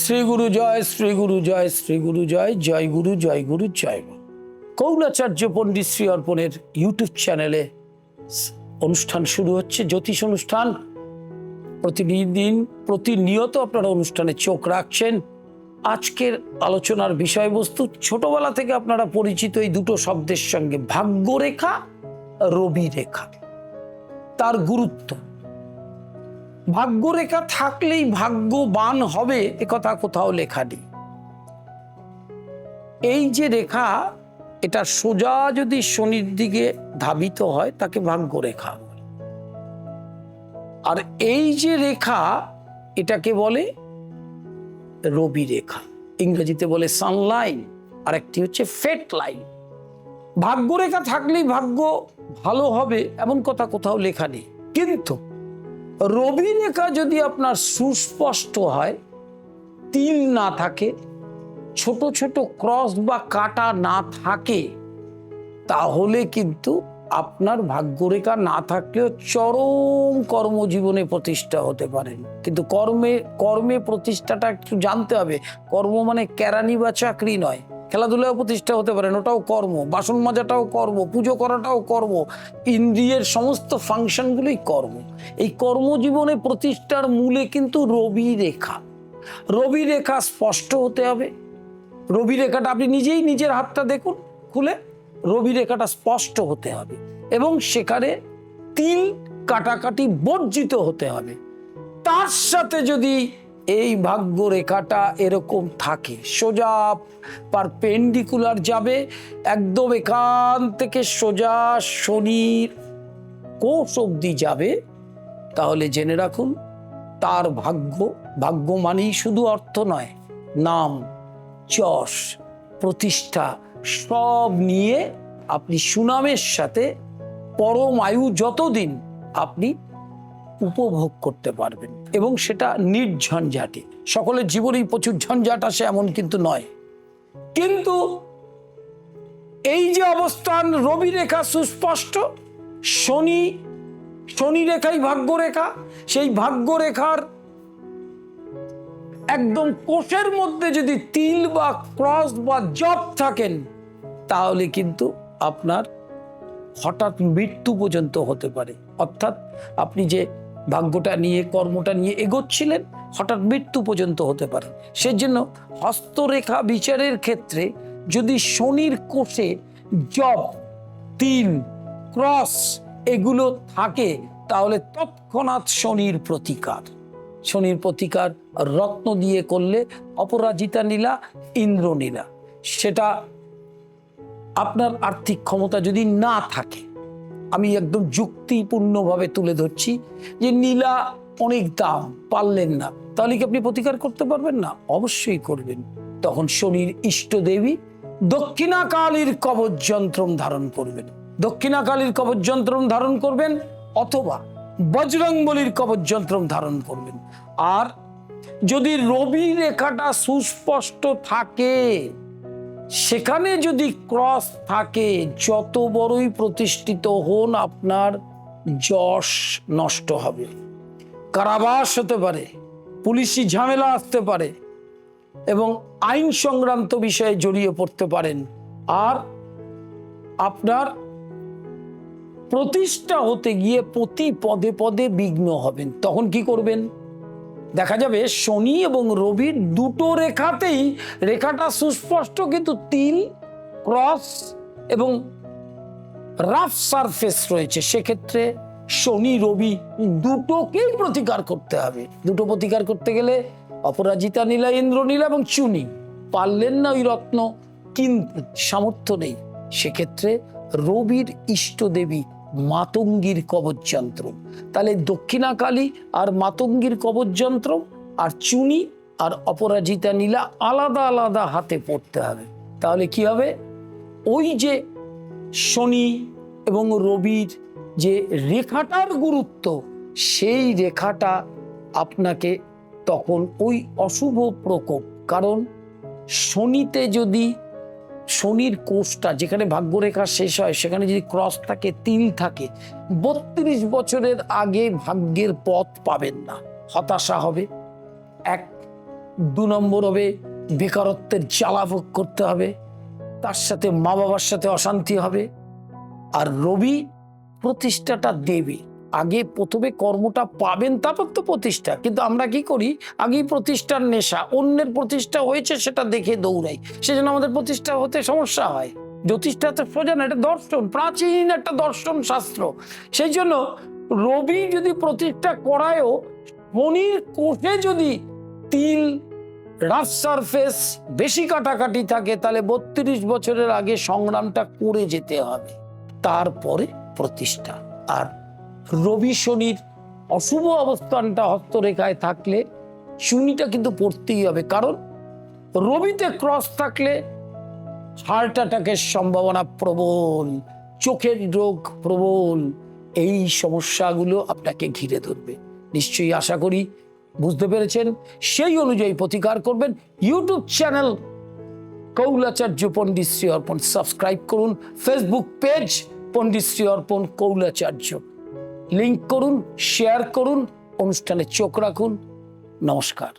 শ্রী গুরু জয়, শ্রী গুরু জয়, শ্রী গুরু জয় জয় গুরু জয় গুরু জয় গুরু। কৌলাচার্য Pandit Shri অর্পণের YouTube চ্যানেলে অনুষ্ঠান শুরু হচ্ছে, জ্যোতিষ অনুষ্ঠান। প্রতিদিন প্রতিনিয়ত আপনারা অনুষ্ঠানে চোখ রাখছেন। আজকের আলোচনার বিষয়বস্তু, ছোটবেলা থেকে আপনারা পরিচিত এই দুটো শব্দের সঙ্গে ভাগ্যরেখা রবি রেখা তার গুরুত্ব। ভাগ্যরেখা থাকলেই ভাগ্যবান হবে একথা কোথাও লেখা নেই। এই যে রেখা, এটা সোজা যদি শনির দিকে ধাবিত হয়, তাকে ভাগ্যরেখা বলে। আর এই যে রেখা, এটাকে বলে রবি রেখা ইংরেজিতে বলে সানলাইন আর একটি হচ্ছে ফেট লাইন ভাগ্যরেখা থাকলেই ভাগ্য ভালো হবে, এমন কথা কোথাও লেখা নেই। কিন্তু রবি রেখা যদি আপনার সুস্পষ্ট হয়, তিল না থাকে, ছোট ছোট ক্রস বা কাটা না থাকে, তাহলে কিন্তু আপনার ভাগ্যরেখা না থাকলেও চরম কর্মজীবনে প্রতিষ্ঠা হতে পারেন। কিন্তু কর্মে কর্মে প্রতিষ্ঠাটা একটু জানতে হবে। কর্ম মানে কেরানি বা চাকরি নয়। খেলাধুলায় প্রতিষ্ঠা হতে পারেন ওটাও কর্ম, বাসন মাজাটাও কর্ম, পুজো করাটাও কর্ম, ইন্দ্রিয়ের সমস্ত ফাংশনগুলোই কর্ম। এই কর্মজীবনে প্রতিষ্ঠার মূলে কিন্তু রবি রেখা। রবি রেখা স্পষ্ট হতে হবে। রবি রেখাটা আপনি নিজেই নিজের হাতটা দেখুন, খুলে রবি রেখাটা স্পষ্ট হতে হবে এবং সেখানে তিল কাটাকাটি বর্জিত হতে হবে। তার সাথে যদি এই ভাগ্য রেখাটা এরকম থাকে। সোজা পারপেন্ডিকুলার যাবে, একদম এখান থেকে সোজা শনির কোষ অবধি যাবে। তাহলে জেনে রাখুন, তার ভাগ্য ভাগ্য মানেই শুধু অর্থ নয়, নাম, যশ, প্রতিষ্ঠা, সব নিয়ে আপনি সুনামের সাথে পরম আয়ু যতদিন আপনি উপভোগ করতে পারবেন। এবং সেটা নির্ঝঞ্ঝাটে। সকলের জীবনেই প্রচুর ঝঞ্ঝাট আসে, এমন কিন্তু নয়। কিন্তু এই যে অবস্থান, রবি রেখা সুস্পষ্ট, শনি শনি রেখাই ভাগ্য রেখা সেই ভাগ্য রেখার একদম কোষের মধ্যে যদি তিল বা ক্রস বা জব থাকেন, তাহলে কিন্তু আপনার হঠাৎ মৃত্যু পর্যন্ত হতে পারে। অর্থাৎ আপনি যে ভাগ্যটা নিয়ে, কর্মটা নিয়ে এগোচ্ছিলেন, হঠাৎ মৃত্যু পর্যন্ত হতে পারে। সেজন্য হস্তরেখা বিচারের ক্ষেত্রে যদি শনির কোষে জব তিন ক্রস এগুলো থাকে, তাহলে তৎক্ষণাৎ শনির প্রতিকার। শনির প্রতিকার রত্ন দিয়ে করলে অপরাজিতা নীলা ইন্দ্রনীলা সেটা আপনার আর্থিক ক্ষমতা যদি না থাকে আমি একদম যুক্তিপূর্ণভাবে তুলে ধরছি যে নীলা অনেক দাম, পারলেন না। তাহলে কি আপনি প্রতিকার করতে পারবেন? না, অবশ্যই করবেন। তখন শনির ইষ্ট দেবী দক্ষিণা কালীর কবচ যন্ত্রম ধারণ করবেন। দক্ষিণা কালীর কবচ যন্ত্রম ধারণ করবেন অথবা বজরংবলির কবচ যন্ত্রম ধারণ করবেন। আর যদি রবি রেখাটা সুস্পষ্ট থাকে সেখানে যদি ক্রস থাকে, যত বড়ই প্রতিষ্ঠিত হন, আপনার যশ নষ্ট হবে। কারাবাস হতে পারে, পুলিশি ঝামেলা আসতে পারে, এবং আইন সংক্রান্ত বিষয়ে জড়িয়ে পড়তে পারেন। আর আপনার প্রতিষ্ঠা হতে গিয়ে প্রতি পদে পদে বিঘ্ন হবেন। তখন কি করবেন? দেখা যাবে শনি এবং রবির দুটো রেখাতেই রেখাটা সুস্পষ্ট, কিন্তু তিল ক্রস এবং রাফ সারফেস রয়েছে। সেক্ষেত্রে শনি, রবি দুটোকেই প্রতিকার করতে হবে। দুটো প্রতিকার করতে গেলে অপরাজিতা নীলা, ইন্দ্র নীলা এবং চুনি। পারলেন না ওই রত্ন, কিন্তু সামর্থ্য নেই। সেক্ষেত্রে রবির ইষ্টদেবী মাতঙ্গীর কবচ যন্ত্র। তাহলে দক্ষিণাকালী আর মাতঙ্গীর কবচ যন্ত্র আর চুনি আর অপরাজিতা নীলা আলাদা আলাদা হাতে পড়তে হবে। তাহলে কি হবে? ওই যে শনি এবং রবির যে রেখাটার গুরুত্ব, সেই রেখাটা আপনাকে তখন ওই অশুভ প্রকোপ, কারণ শনিতে যদি শনির কোষটা যেখানে ভাগ্যরেখা শেষ হয়, সেখানে যদি ক্রস থাকে, তিল থাকে, বত্রিশ বছরের আগে ভাগ্যের পথ পাবেন না। হতাশা হবে। এক, দু নম্বর হবে বেকারত্বের জ্বালা ভোগ করতে হবে। তার সাথে মা বাবার সাথে অশান্তি হবে। আর রবি প্রতিষ্ঠাটা দেবে। আগে প্রথমে কর্মটা পাবেন, তারপর তো প্রতিষ্ঠা। কিন্তু আমরা কি করি? আগেই প্রতিষ্ঠার নেশা, অন্যের প্রতিষ্ঠা হয়েছে সেটা দেখে দৌড়াই। সেজন্য আমাদের প্রতিষ্ঠা হতে সমস্যা হয়। জ্যোতিষটা তো সোজা না, এটা দর্শন, প্রাচীন একটা দর্শন শাস্ত্র। সেই জন্য রবি যদি প্রতিষ্ঠা করায়ও মনির কোষে যদি তিল, রাফ সারফেস বেশি কাটাকাটি থাকে, তাহলে বত্রিশ বছরের আগে সংগ্রামটা করে যেতে হবে। তারপরে প্রতিষ্ঠা। আর রবি শনির অশুভ অবস্থানটা হস্তরেখায় থাকলে শনিটা কিন্তু পড়তেই হবে। কারণ রবিতে ক্রস থাকলে হার্ট অ্যাটাকের সম্ভাবনা প্রবল, চোখের রোগ প্রবল, এই সমস্যাগুলো আপনাকে ঘিরে ধরবে। নিশ্চয়ই আশা করি বুঝতে পেরেছেন। সেই অনুযায়ী প্রতিকার করবেন। YouTube channel Koulacharya Pandit Shri Arpan. Subscribe করুন। ফেসবুক পেজ পণ্ডিত শ্রী অর্পণ কৌলাচার্য। লিংক করুন শেয়ার করুন অনুষ্ঠানে চোখ রাখুন। নমস্কার।